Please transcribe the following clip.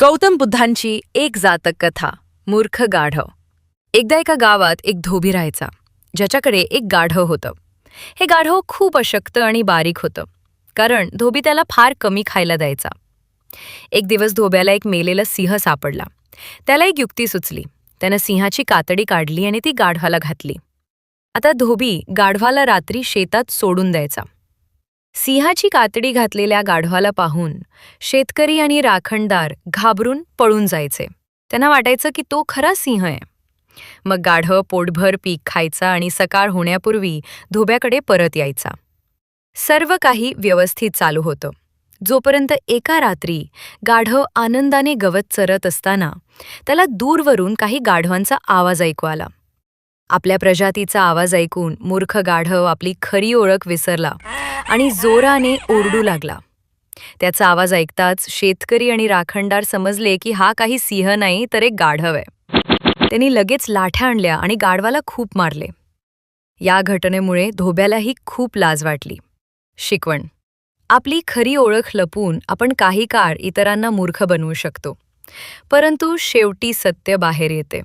गौतम बुद्धांची एक जातक कथा मूर्ख गाढव. एकदा एका गावात एक धोबी राहायचा ज्याच्याकडे एक गाढव होतं. हे गाढव खूप अशक्त आणि बारीक होतं कारण धोबी त्याला फार कमी खायला द्यायचा. एक दिवस धोब्याला एक मेलेला सिंह सापडला. त्याला एक युक्ती सुचली. त्यानं सिंहाची कातडी काढली आणि ती गाढवाला घातली. आता धोबी गाढवाला रात्री शेतात सोडून द्यायचा. सिंहाची कातडी घातलेल्या गाढवाला पाहून शेतकरी आणि राखणदार घाबरून पळून जायचे. त्यांना वाटायचं की तो खरा सिंह आहे. मग गाढव पोटभर पीक खायचा आणि सकाळ होण्यापूर्वी धोब्याकडे परत यायचा. सर्व काही व्यवस्थित चालू होतं. जोपर्यंत एका रात्री गाढव आनंदाने गवत चरत असताना त्याला दूरवरून काही गाढवांचा आवाज ऐकू आला. आपल्या प्रजातीचा आवाज ऐकून मूर्ख गाढव आपली खरी ओळख विसरला. आणि जोराने ओरडू लागला. त्याचा आवाज ऐकताच शेतकरी आणि राखणदार समजले की हा काही सिंह नाही तर एक गाढव आहे. त्यांनी लगेच लाठ्या आणल्या आणि गाढवाला खूप मारले. या घटनेमुळे धोब्यालाही खूप लाज वाटली. शिकवण. आपली खरी ओळख लपून आपण काही काळ इतरांना मूर्ख बनवू शकतो. परंतु शेवटी सत्य बाहेर येते.